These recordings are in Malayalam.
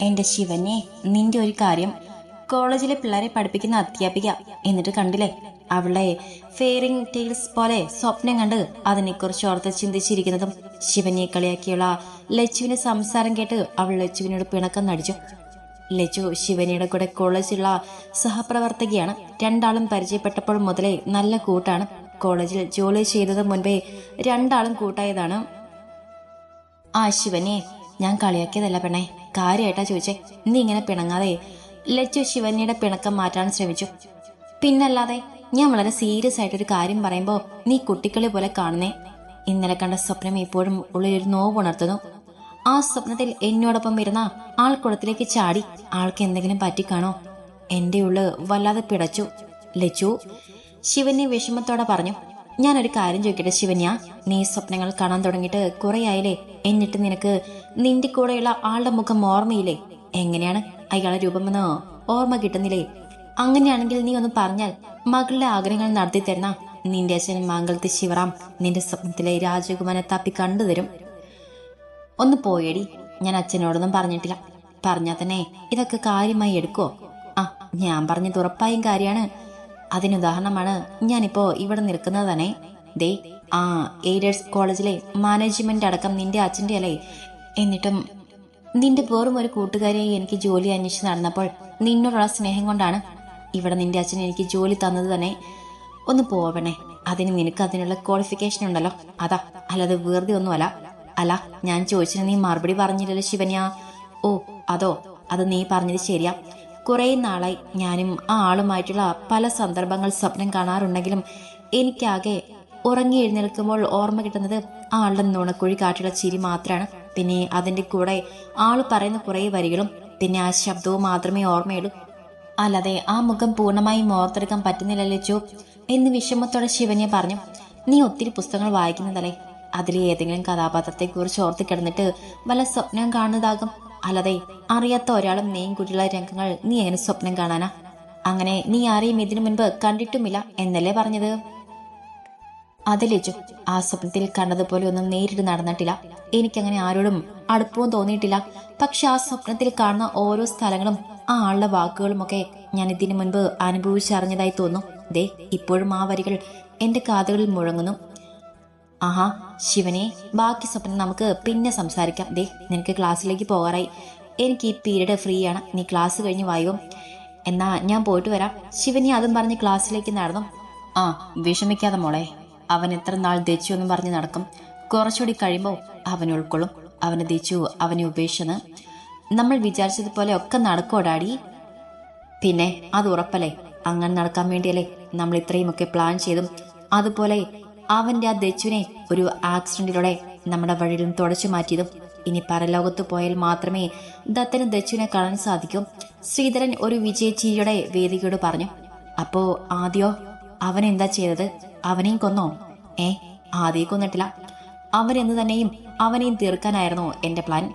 എന്റെ ശിവനെ നിന്റെ ഒരു കാര്യം. കോളേജിലെ പിള്ളേരെ പഠിപ്പിക്കുന്ന അധ്യാപിക. എന്നിട്ട് കണ്ടില്ലേ? അവളെ ഫെയറിംഗ് ടെയിൽസ് പോലെ സ്വപ്നം കണ്ട് അതിനെക്കുറിച്ച് ഓർത്ത് ചിന്തിച്ചിരിക്കുന്നതും ശിവനെ കളിയാക്കിയുള്ള ലച്ചുവിന്റെ സംസാരം കേട്ട് അവൾ ലച്ചുവിനോട് പിണക്കം നടിച്ചു. ലച്ചു ശിവനിയുടെ കൂടെ കോളേജിലുള്ള സഹപ്രവർത്തകയാണ്. രണ്ടാളും പരിചയപ്പെട്ടപ്പോൾ മുതലേ നല്ല കൂട്ടാണ്. കോളേജിൽ ജോലി ചെയ്തത് മുൻപേ രണ്ടാളും കൂട്ടായതാണ്. ആ ശിവനെ ഞാൻ കളിയാക്കിയതല്ല പെണ്ണെ. കാര്യമായിട്ടാ ചോദിച്ചേ. നീ ഇങ്ങനെ പിണങ്ങാതെ ലച്ചു ശിവന്യയുടെ പിണക്കം മാറ്റാൻ ശ്രമിച്ചു. പിന്നല്ലാതെ ഞാൻ വളരെ സീരിയസ് ആയിട്ട് ഒരു കാര്യം പറയുമ്പോ നീ കുട്ടികളെ പോലെ കാണുന്നേ. ഇന്നലെ കണ്ട സ്വപ്നം ഇപ്പോഴും ഉള്ളിലൊരു നോവ് ഉണർത്തുന്നു. ആ സ്വപ്നത്തിൽ എന്നോടൊപ്പം ഇരുന്ന ആൾ കുളത്തിലേക്ക് ചാടി ആൾക്ക് എന്തെങ്കിലും പറ്റിക്കാണോ? എന്റെ ഉള്ളു വല്ലാതെ പിടച്ചു. ലച്ചു ശിവനെ വിഷമത്തോടെ പറഞ്ഞു. ഞാനൊരു കാര്യം ചോദിക്കട്ടെ ശിവന്യ? നീ സ്വപ്നങ്ങൾ കാണാൻ തുടങ്ങിയിട്ട് കുറെ ആയില്ലേ എന്നിട്ട് നിനക്ക് നിന്റെ കൂടെയുള്ള ആളുടെ മുഖം ഓർമ്മയില്ലേ? എങ്ങനെയാണ് അയാളെ രൂപമെന്ന്? ഓർമ്മ കിട്ടുന്നില്ലേ? അങ്ങനെയാണെങ്കിൽ നീ ഒന്ന് പറഞ്ഞാൽ മകളുടെ ആഗ്രഹങ്ങൾ നടത്തി തരുന്ന നിന്റെ അച്ഛൻ മാംഗളത്തെ ശിവറാം നിന്റെ സ്വപ്നത്തിലെ രാജകുമാരനെ തപ്പി കണ്ടുതരും ഒന്ന് പോയടി. ഞാൻ അച്ഛനോടൊന്നും പറഞ്ഞിട്ടില്ല. പറഞ്ഞാൽ തന്നെ ഇതൊക്കെ കാര്യമായി എടുക്കോ ആ ഞാൻ പറഞ്ഞത് ഉറപ്പായും കാര്യമാണ്. അതിനുദാഹരണമാണ് ഞാനിപ്പോ ഇവിടെ നിൽക്കുന്നത് തന്നെ. ദേ ആ എയ്ഡേഴ്സ് കോളേജിലെ മാനേജ്മെന്റ് അടക്കം നിന്റെ അച്ഛന്റെ അല്ലേ? എന്നിട്ടും നിന്റെ വെറും ഒരു കൂട്ടുകാരിയായി എനിക്ക് ജോലി അന്വേഷിച്ച് നടന്നപ്പോൾ നിന്നോടുള്ള സ്നേഹം കൊണ്ടാണ് ഇവിടെ നിന്റെ അച്ഛൻ എനിക്ക് ജോലി തന്നത് തന്നെ. ഒന്ന് പോവണേ അതിന് നിനക്ക് അതിനുള്ള ക്വാളിഫിക്കേഷൻ ഉണ്ടല്ലോ. അതാ അല്ലാതെ വെറുതെ ഒന്നുമല്ല. അല്ല ഞാൻ ചോദിച്ചതിന് നീ മറുപടി പറഞ്ഞില്ലല്ലോ ശിവന്യ. ഓ അതോ അത് നീ പറഞ്ഞത് ശരിയാ. കുറെ നാളായി ഞാനും ആ ആളുമായിട്ടുള്ള പല സന്ദർഭങ്ങൾ സ്വപ്നം കാണാറുണ്ടെങ്കിലും എനിക്കാകെ ഉറങ്ങി എഴുന്നേൽക്കുമ്പോൾ ഓർമ്മ കിട്ടുന്നത് ആളുടെ നുണക്കുഴി കാട്ടിയുള്ള ചിരി മാത്രമാണ് പിന്നെ അതിന്റെ കൂടെ ആൾ പറയുന്ന കുറേ വരികളും പിന്നെ ആ ശബ്ദവും മാത്രമേ ഓർമ്മയുള്ളൂ. അല്ലാതെ ആ മുഖം പൂർണമായും ഓർത്തെടുക്കാൻ പറ്റുന്നില്ലല്ലോ ചോ? എന്ന് വിഷമത്തോടെ ശിവനെ പറഞ്ഞു നീ ഒത്തിരി പുസ്തകങ്ങൾ വായിക്കുന്നതല്ലേ? അതിലെ ഏതെങ്കിലും കഥാപാത്രത്തെക്കുറിച്ച് ഓർത്ത് കിടന്നിട്ട് വല്ല സ്വപ്നം കാണുന്നതാകും. അല്ലാതെ അറിയാത്ത ഒരാളും നീയും കൂടിയുള്ള രംഗങ്ങൾ നീ എങ്ങനെ സ്വപ്നം കാണാനാ? അങ്ങനെ നീ ആരെയും ഇതിനു മുൻപ് കണ്ടിട്ടുമില്ല എന്നല്ലേ പറഞ്ഞത്? അതിലേച്ചു ആ സ്വപ്നത്തിൽ കണ്ടതുപോലെ ഒന്നും നേരിട്ട് നടന്നിട്ടില്ല. എനിക്കങ്ങനെ ആരോടും അടുപ്പവും തോന്നിയിട്ടില്ല. പക്ഷെ ആ സ്വപ്നത്തിൽ കാണുന്ന ഓരോ സ്ഥലങ്ങളും ആ ആളുടെ വാക്കുകളുമൊക്കെ ഞാൻ ഇതിനു മുൻപ് അനുഭവിച്ചറിഞ്ഞതായി തോന്നുന്നു. ദേ ഇപ്പോഴും ആ വരികൾ എന്റെ കാതുകളിൽ മുഴങ്ങുന്നു. ആഹാ ശിവനെ ബാക്കി സ്വപ്നം നമുക്ക് പിന്നെ സംസാരിക്കാം. ദേ നിനക്ക് ക്ലാസ്സിലേക്ക് പോകാറായി. എനിക്ക് ഈ പീരീഡ് ഫ്രീ ആണ് നീ ക്ലാസ് കഴിഞ്ഞ് വായോ? എന്നാ ഞാൻ പോയിട്ട് വരാം. ശിവനി അതും പറഞ്ഞ് ക്ലാസ്സിലേക്ക് നടന്നു. ആ വിഷമിക്കാതെ മോളെ. അവൻ എത്ര നാൾ ദച്ചു എന്നും പറഞ്ഞ് നടക്കും. കുറച്ചുകൂടി കഴിയുമ്പോൾ അവൻ ഉൾക്കൊള്ളും. അവനെ ദച്ചു അവനെ ഉപേക്ഷിച്ചെന്ന്. നമ്മൾ വിചാരിച്ചതുപോലെ ഒക്കെ നടക്കോ ഡാഡി? പിന്നെ അത് ഉറപ്പല്ലേ? അങ്ങനെ നടക്കാൻ വേണ്ടിയല്ലേ നമ്മൾ ഇത്രയുമൊക്കെ പ്ലാൻ ചെയ്തും. അതുപോലെ അവന്റെ ആ ദച്ചുവിനെ ഒരു ആക്സിഡന്റിലൂടെ നമ്മുടെ നിന്ന് തുടച്ചു മാറ്റിയതും ഇനി പരലോകത്ത് പോയാൽ മാത്രമേ ദത്തന് ദച്ചുവിനെ കാണാൻ സാധിക്കൂ. ശ്രീധരൻ ഒരു വിജയച്ചിരിയുടെ വേദികയോട് പറഞ്ഞു അപ്പോ ആദ്യോ അവൻ എന്താ ചെയ്തത്? അവനെയും കൊന്നോ? ഏ ആദ്യം കൊന്നിട്ടില്ല. അവനെന്ന് തന്നെയും അവനെയും തീർക്കാനായിരുന്നു എന്റെ പ്ലാൻ.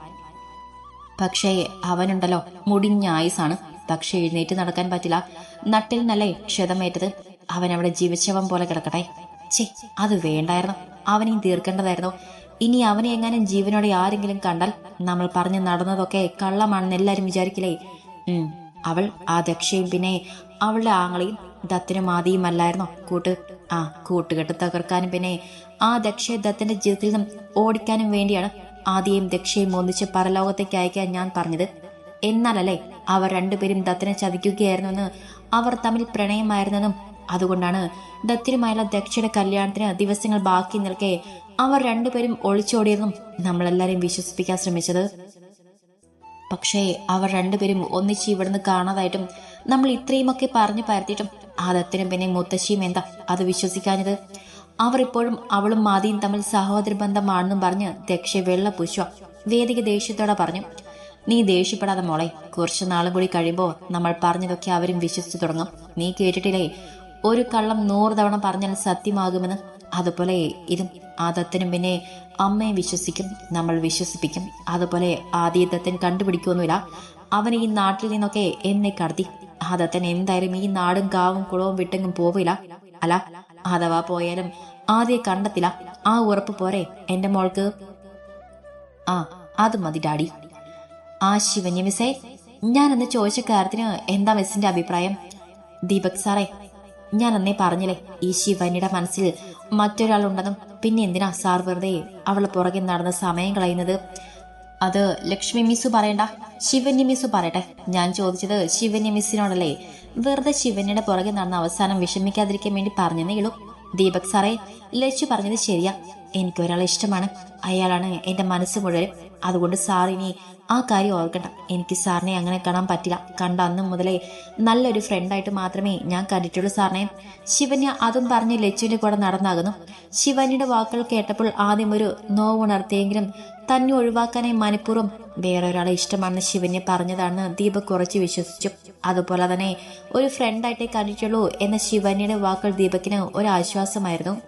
പക്ഷേ അവനുണ്ടല്ലോ മുടിഞ്ഞ ആയുസാണ്. പക്ഷെ എഴുന്നേറ്റ് നടക്കാൻ പറ്റില്ല. നട്ടിൽ നല്ലേ ക്ഷതമേറ്റത്? അവൻ അവിടെ ജീവിച്ചവൻ പോലെ കിടക്കട്ടെ. ഛേ അത് വേണ്ടായിരുന്നു. അവനെയും തീർക്കേണ്ടതായിരുന്നു. ഇനി അവനെ എങ്ങാനും ജീവനോടെ ആരെങ്കിലും കണ്ടാൽ നമ്മൾ പറഞ്ഞ് നടന്നതൊക്കെ കള്ളമാണെന്ന് എല്ലാരും വിചാരിക്കില്ലേ? അവൾ ആ ദക്ഷയും പിന്നെ അവളുടെ ആങ്ങളെയും ദത്തിനും ആദിയും അല്ലായിരുന്നോ? കൂട്ട് ആ കൂട്ടുകെട്ട് തകർക്കാനും പിന്നെ ആ ദക്ഷയെ ദത്തിന്റെ ജീവിതത്തിൽ നിന്നും ഓടിക്കാനും വേണ്ടിയാണ് ആദിയും ദക്ഷയും ഒന്നിച്ച് പരലോകത്തേക്ക് അയക്കാൻ ഞാൻ പറഞ്ഞത്. എന്നാലല്ലേ അവർ രണ്ടുപേരും ദത്തിനെ ചതിക്കുകയായിരുന്നെന്ന് അവർ തമ്മിൽ പ്രണയമായിരുന്നെന്നും അതുകൊണ്ടാണ് ദത്തിനുമായുള്ള ദക്ഷയുടെ കല്യാണത്തിന് ദിവസങ്ങൾ ബാക്കി നിൽക്കെ അവർ രണ്ടുപേരും ഒളിച്ചോടിയതും നമ്മളെല്ലാരെയും വിശ്വസിപ്പിക്കാൻ ശ്രമിച്ചത്. പക്ഷേ അവർ രണ്ടുപേരും ഒന്നിച്ച് ഇവിടുന്ന് കാണാതായിട്ടും നമ്മൾ ഇത്രയുമൊക്കെ പറഞ്ഞു പരത്തിയിട്ടും ആ ദത്തിനും പിന്നെ മുത്തശ്ശിയും എന്താ അത് വിശ്വസിക്കാഞ്ഞത്? അവർ ഇപ്പോഴും അവളും മാതിയും തമ്മിൽ സഹോദര ബന്ധമാണെന്നും പറഞ്ഞ് ദക്ഷ വെള്ള പുഷ്പ വേദിക ദേഷ്യത്തോടെ പറഞ്ഞു. നീ ദേഷ്യപ്പെടാതെ മോളെ കുറച്ചു നാളും കൂടി കഴിയുമ്പോൾ നമ്മൾ പറഞ്ഞതൊക്കെ അവരും വിശ്വസിച്ചു തുടങ്ങും. നീ കേട്ടിട്ടില്ലേ? ഒരു കള്ളം നൂറ് തവണ പറഞ്ഞാൽ സത്യമാകുമെന്ന് അതുപോലെ ഇതും ആദത്തിനും ദത്തനും പിന്നെ അമ്മയെ വിശ്വസിക്കും നമ്മൾ വിശ്വസിപ്പിക്കും. അതുപോലെ ആദ്യ കണ്ടുപിടിക്കുമൊന്നുമില്ല അവൻ ഈ നാട്ടിൽ നിന്നൊക്കെ എന്നെ കടത്തി. ആദത്തൻ ദത്തൻ എന്തായാലും ഈ നാടും കാവും കുളവും വിട്ടെങ്ങും പോവില്ല അല്ല അഥവാ പോയാലും ആദ്യ കണ്ടെത്തില്ല. ആ ഉറപ്പ് പോരെ എന്റെ മോൾക്ക്. ആ അത് മതി ഡാഡി. ആ ശിവന്യ മിസ്സേ ഞാൻ എന്ന് ചോദിച്ച കാര്യത്തിന് എന്താ മിസ്സിന്റെ അഭിപ്രായം? ദീപക് സാറേ ഞാൻ അന്നേ പറഞ്ഞില്ലേ ഈ ശിവനിയുടെ മനസ്സിൽ മറ്റൊരാളുണ്ടെന്നും പിന്നെ എന്തിനാ സാർ വെറുതെ അവൾ പുറകെ നടന്ന് സമയം കളയുന്നത്? അത് ലക്ഷ്മി മിസ്സു പറയണ്ട. ശിവന്യ മിസ്സു പറയട്ടെ. ഞാൻ ചോദിച്ചത് ശിവന്യ മിസ്സിനോടല്ലേ? വെറുതെ ശിവന്യയുടെ പുറകെ നടന്ന അവസാനം വിഷമിക്കാതിരിക്കാൻ വേണ്ടി പറഞ്ഞതേ ഉള്ളൂ. ദീപക് സാറേ ലച്ചു പറഞ്ഞത് ശരിയാ. എനിക്കൊരാളെ ഇഷ്ടമാണ്. അയാളാണ് എന്റെ മനസ്സ് മുഴുവൻ അതുകൊണ്ട് സാർ ഇനി ആ കാര്യം ഓർക്കണ്ട. എനിക്ക് സാറിനെ അങ്ങനെ കാണാൻ പറ്റില്ല. കണ്ട അന്ന് മുതലേ നല്ലൊരു ഫ്രണ്ടായിട്ട് മാത്രമേ ഞാൻ കണ്ടിട്ടുള്ളൂ സാറിനെ. ശിവന്യ അതും പറഞ്ഞ് ലച്ചുവിന്റെ കൂടെ നടന്നാകുന്നു. ശിവന്യയുടെ വാക്കുകൾ കേട്ടപ്പോൾ ആദ്യം ഒരു നോവ് നോവുണർത്തിയെങ്കിലും തന്നെ ഒഴിവാക്കാനായി മനഃപൂർവം വേറെ ഒരാളെ ഇഷ്ടമാണെന്ന് ശിവന്യ പറഞ്ഞതാണെന്ന് ദീപ കുറച്ച് വിശ്വസിച്ചു. അതുപോലെ തന്നെ ഒരു ഫ്രണ്ടായിട്ടേ കണ്ടിട്ടുള്ളൂ എന്ന ശിവന്യയുടെ വാക്കുകൾ ദീപക്കിന് ഒരു ആശ്വാസമായിരുന്നു.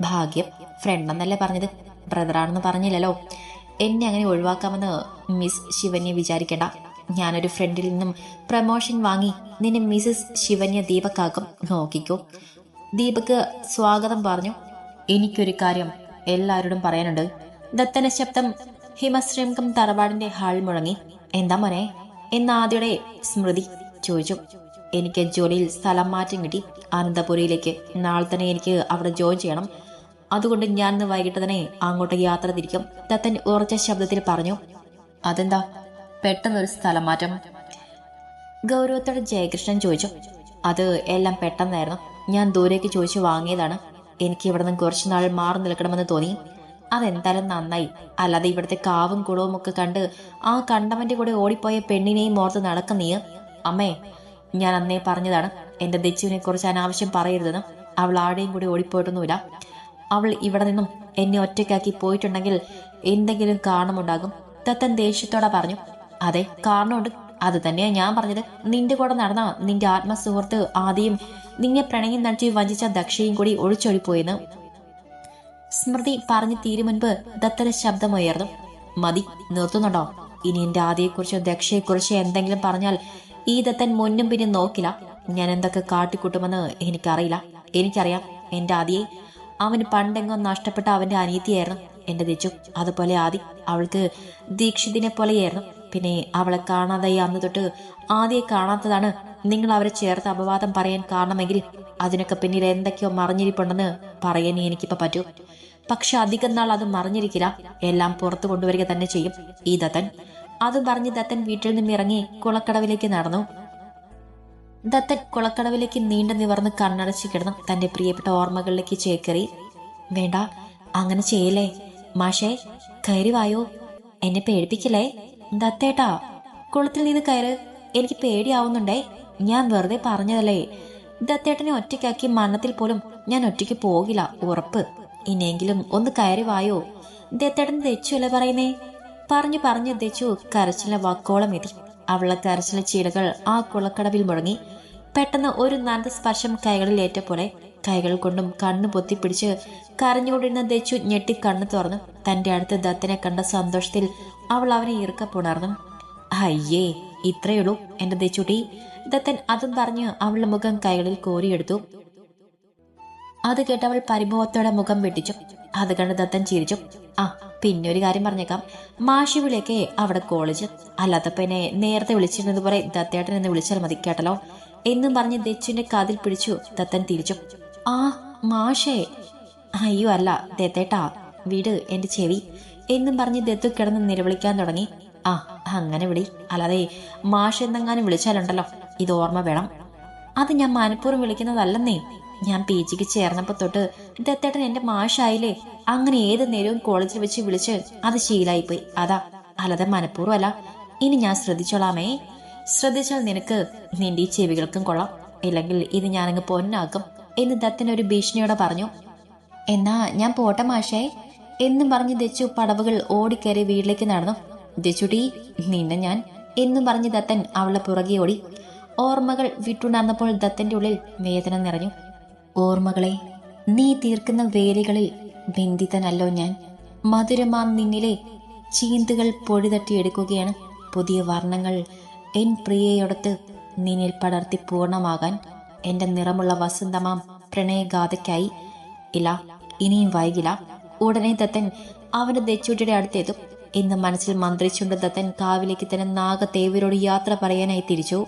ഭാഗ്യം ഫ്രണ്ട് എന്നല്ലേ പറഞ്ഞത്. ബ്രദറാണെന്ന് പറഞ്ഞില്ലല്ലോ. എന്നെ അങ്ങനെ ഒഴിവാക്കാമെന്ന് മിസ് ശിവന്യ വിചാരിക്കണ്ട. ഞാനൊരു ഫ്രണ്ടിൽ നിന്നും പ്രമോഷൻ വാങ്ങി നിന്നെ മിസസ് ശിവന്യ ദീപക്കാക്കും നോക്കിക്കോ. ദീപക്ക് സ്വാഗതം പറഞ്ഞു. എനിക്കൊരു കാര്യം എല്ലാവരോടും പറയാനുണ്ട്. ദത്തന ശബ്ദം ഹിമശ്രീംകം തറവാടിന്റെ ഹാൾ മുഴങ്ങി. എന്താ മോനെ? എന്ന ആദ്യയുടെ സ്മൃതി ചോദിച്ചു. എനിക്ക് ജോലിയിൽ സ്ഥലം മാറ്റം കിട്ടി. അനന്തപുരിയിലേക്ക് നാളെ തന്നെ എനിക്ക് അവിടെ ജോയിൻ ചെയ്യണം. അതുകൊണ്ട് ഞാൻ ഇന്ന് വൈകിട്ട് തന്നെ അങ്ങോട്ട് യാത്ര തിരിക്കും. തത്തൻ ഉറച്ച ശബ്ദത്തിൽ പറഞ്ഞു അതെന്താ? പെട്ടെന്നൊരു സ്ഥലം മാറ്റം. ഗൗരവത്തോടെ ജയകൃഷ്ണൻ ചോദിച്ചു അത് എല്ലാം പെട്ടെന്നായിരുന്നു. ഞാൻ ദൂരേക്ക് ചോദിച്ചു വാങ്ങിയതാണ്. എനിക്ക് ഇവിടെ നിന്ന് കുറച്ചുനാൾ മാറി നിൽക്കണമെന്ന് തോന്നി. അതെന്തായാലും നന്നായി. അല്ലാതെ ഇവിടുത്തെ കാവും കുളവും ഒക്കെ കണ്ട് ആ കണ്ടവന്റെ കൂടെ ഓടിപ്പോയ പെണ്ണിനെയും ഓർത്ത് നടക്കുന്നീ അമ്മേ ഞാൻ അന്നേ പറഞ്ഞതാണ് എന്റെ ദച്ചുവിനെ കുറിച്ച് അനാവശ്യം പറയരുതെന്ന് അവൾ ആടെയും കൂടി ഓടിപ്പോയിട്ടൊന്നുമില്ല. അവൾ ഇവിടെ നിന്നും എന്നെ ഒറ്റയ്ക്കാക്കി പോയിട്ടുണ്ടെങ്കിൽ എന്തെങ്കിലും കാണുമുണ്ടാകും തത്തൻ ദേഷ്യത്തോടെ പറഞ്ഞു അതെ കാരണമുണ്ട്. അത് തന്നെയാ ഞാൻ പറഞ്ഞത്. നിന്റെ കൂടെ നടന്ന നിന്റെ ആത്മസുഹൃത്ത് ആദ്യം നിന്നെ പ്രണയം നടത്തി വഞ്ചിച്ച ദക്ഷയും കൂടി ഒഴിച്ചൊഴിപ്പോയെന്ന് സ്മൃതി പറഞ്ഞു തീരും മുൻപ് ദത്തന ശബ്ദമുയർന്നു മതി നിർത്തുന്നുണ്ടോ? ഇനി എന്റെ ആദ്യയെക്കുറിച്ചോ ദക്ഷയെക്കുറിച്ചോ എന്തെങ്കിലും പറഞ്ഞാൽ ഈ ദത്തൻ മുന്നും പിന്നെ നോക്കില്ല. ഞാൻ എന്തൊക്കെ കാട്ടിക്കൂട്ടുമെന്ന് എനിക്കറിയില്ല. എനിക്കറിയാം എന്റെ ആദിയെ അവന് പണ്ടെങ്ങോ നഷ്ടപ്പെട്ട അവന്റെ അനീതിയായിരുന്നു എന്റെ ദിച്ചു അതുപോലെ ആദി അവൾക്ക് ദീക്ഷിതിനെ പോലെയായിരുന്നു. പിന്നെ അവളെ കാണാതായി അന്ന് തൊട്ട് ആദ്യം കാണാത്തതാണ് നിങ്ങൾ അവരെ ചേർത്ത് അപവാദം പറയാൻ കാരണമെങ്കിൽ അതിനൊക്കെ പിന്നിൽ എന്തൊക്കെയോ മറിഞ്ഞിരിപ്പുണ്ടെന്ന് പറയാൻ എനിക്കിപ്പോ പറ്റൂ. പക്ഷെ അധികം നാൾ അത് മറിഞ്ഞിരിക്കില്ല. എല്ലാം പുറത്തു കൊണ്ടുവരിക തന്നെ ചെയ്യും. ഈ ദത്തൻ അതും പറഞ്ഞ് ദത്തൻ വീട്ടിൽ നിന്നും ഇറങ്ങി കുളക്കടവിലേക്ക് നടന്നു. ദത്തൻ കുളക്കടവിലേക്ക് നീണ്ടു നിവർന്ന് കണ്ണടച്ച് കിടന്നു തന്റെ പ്രിയപ്പെട്ട ഓർമ്മകളിലേക്ക് ചേക്കേറി. വേണ്ട അങ്ങനെ ചെയ്യലേ മാഷേ കയറി വായോ എന്നെ പേടിപ്പിക്കല്ലേ? ദത്തേട്ടാ കുളത്തിൽ നിന്ന് കയറ്. എനിക്ക് പേടിയാവുന്നുണ്ടേ. ഞാൻ വെറുതെ പറഞ്ഞതല്ലേ. ദത്തേട്ടനെ ഒറ്റയ്ക്കാക്കി മരണത്തിൽ പോലും ഞാൻ ഒറ്റയ്ക്ക് പോകില്ല ഉറപ്പ്. ഇനിയെങ്കിലും ഒന്ന് കയറി വായോ ദത്തേട്ടൻ തെച്ചുവല്ലേ പറയുന്നേ? പറഞ്ഞു പറഞ്ഞു ദച്ചു. കരച്ചിലെ വാക്കോളം എത്തി അവളെ കരച്ചിലെ ചീലകൾ ആ കുളക്കടവിൽ മുഴങ്ങി. പെട്ടെന്ന് ഒരു നന്ദ സ്പർശം കൈകളിൽ ഏറ്റ പോലെ കൈകൾ കൊണ്ടും കണ്ണു പൊത്തിപ്പിടിച്ച് കരഞ്ഞുകൊണ്ടിരുന്ന ദച്ചു ഞെട്ടി കണ്ണു തുറന്നു. തന്റെ അടുത്ത് ദത്തനെ കണ്ട സന്തോഷത്തിൽ അവൾ അവനെ ഇറുക്കപ്പുണർന്നു അയ്യേ ഇത്രയുള്ളൂ എന്റെ ദച്ചുട്ടി ദത്തൻ അതും പറഞ്ഞ് അവളുടെ മുഖം കൈകളിൽ കോരിയെടുത്തു. അത് കേട്ടവൾ പരിഭവത്തോടെ മുഖം വെട്ടിച്ചു. അത് കണ്ട് ദത്തൻ ചിരിച്ചു. ആ പിന്നെ ഒരു കാര്യം പറഞ്ഞേക്കാം. മാഷി വിളിയൊക്കെ അവിടെ കോളേജ് അല്ലാത്തപ്പോ എന്നെ നേരത്തെ വിളിച്ചിരുന്നത് പോലെ ദത്തേട്ടൻ എന്ന് വിളിച്ചാൽ മതി കേട്ടല്ലോ. എന്നും പറഞ്ഞ് ദച്ചുവിന്റെ കാതിൽ പിടിച്ചു ദത്തൻ തിരിച്ചു. ആ മാഷേ. അയ്യോ അല്ല ദത്തേട്ടാ വീട് എന്റെ ചെവി. എന്നും പറഞ്ഞ് ദത്തു കിടന്ന് നിലവിളിക്കാൻ തുടങ്ങി. ആ അങ്ങനെ വിളി. അല്ലാതെ മാഷ എന്നെങ്ങാനും വിളിച്ചാലുണ്ടല്ലോ. ഇത് ഓർമ്മ വേണം. അത് ഞാൻ മനഃപൂർവം വിളിക്കുന്നതല്ലെന്നേ. ഞാൻ പി ജിക്ക് ചേർന്നപ്പോ തൊട്ട് ദത്തേട്ടൻ എന്റെ മാഷായില്ലേ. അങ്ങനെ ഏത് നേരവും കോളേജിൽ വെച്ച് വിളിച്ച് അത് ശീലായിപ്പോയി. അതാ അല്ലാതെ മനഃപൂർവമല്ല. ഇനി ഞാൻ ശ്രദ്ധിച്ചോളാമേ. ശ്രദ്ധിച്ചാൽ നിനക്ക് നിന്റെ ഈ ചെവികൾക്കും കൊള്ളാം. ഇല്ലെങ്കിൽ ഇത് ഞാനങ്ങ് പൊന്നാക്കും എന്ന് ദത്തൻ ഒരു ഭീഷണിയോടെ പറഞ്ഞു. എന്നാ ഞാൻ പോട്ടെ മാഷേ. എന്നും പറഞ്ഞ് ദച്ചു പടവുകൾ ഓടിക്കയറി വീട്ടിലേക്ക് നടന്നു. ദച്ചുടി നിന്നെ ഞാൻ എന്നും പറഞ്ഞ് ദത്തൻ അവളെ പുറകെ ഓടി. ഓർമ്മകൾ വിട്ടുണർന്നപ്പോൾ ദത്തന്റെ ഉള്ളിൽ വേദന നിറഞ്ഞു. ഓർമ്മകളെ നീ തീർക്കുന്ന വേലികളിൽ ബന്ധിതനല്ലോ ഞാൻ. മധുരമാം നിന്നിലെ ചീന്തുകൾ പൊടിതട്ടിയെടുക്കുകയാണ് പുതിയ വർണങ്ങൾ. എൻ പ്രിയയോടത്ത് നിന്നിൽ പടർത്തി പൂർണമാകാൻ എന്റെ നിറമുള്ള വസന്തമാം പ്രണയഗാഥയ്ക്കായി. ഇല്ല ഇനിയും വൈകില്ല. ഉടനെ ദത്തൻ അവന്റെ ദച്ചൂട്ടിയുടെ അടുത്തെത്തും. എന്ന് മനസ്സിൽ മന്ത്രിച്ചുകൊണ്ട് ദത്തൻ കാവിലേക്ക് തന്നെ നാഗത്തേവരോട് യാത്ര പറയാനായി തിരിച്ചു.